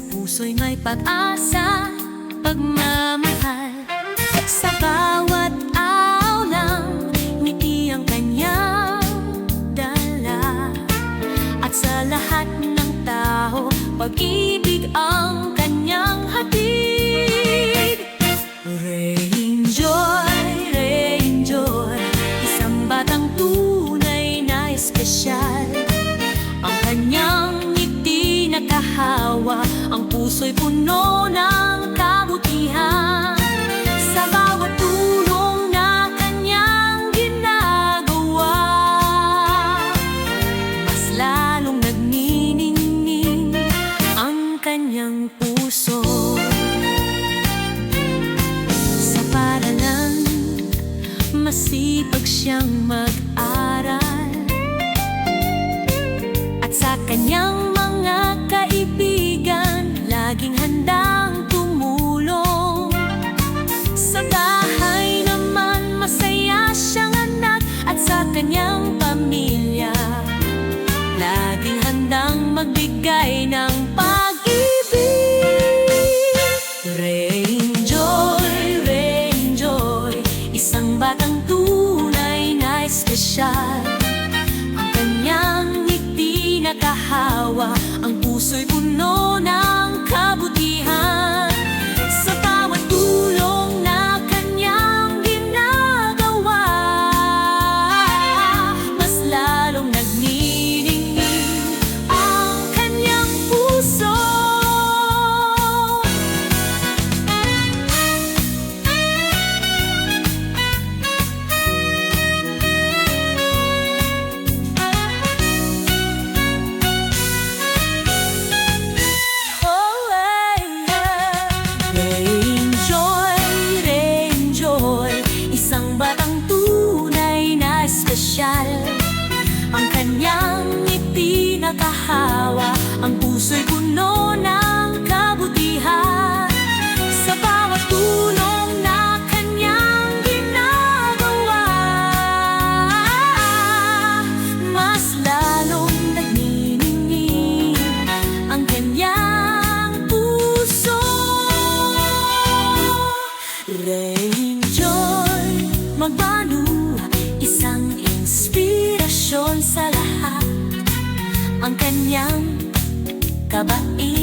puso'y may pag-asa Pagmamahal. Sa bawat araw ng ngiti ang kanyang dala. At sa lahat ng tao Pag-ibig ang kanyang hatid. Rain Joy, Rain Joy Isang batang tunay na espesyal. Ang kanyang ngiti nakahawa Ang puso'y puno ng kabutihan. Sa bawat tulong na kanyang ginagawa Mas lalong nagniningning ang kanyang puso. Sa paralan, masipag siyang mag-aral At sa kanyang handang tumulong Sa bahay naman, masaya siyang anak At sa kanyang pamilya, laging handang magbigay ng pag-ibig. Rain Joy, Rain Joy Isang batang tunay na espesyal ngiti nakahawa Ang puso'y kanyang kabait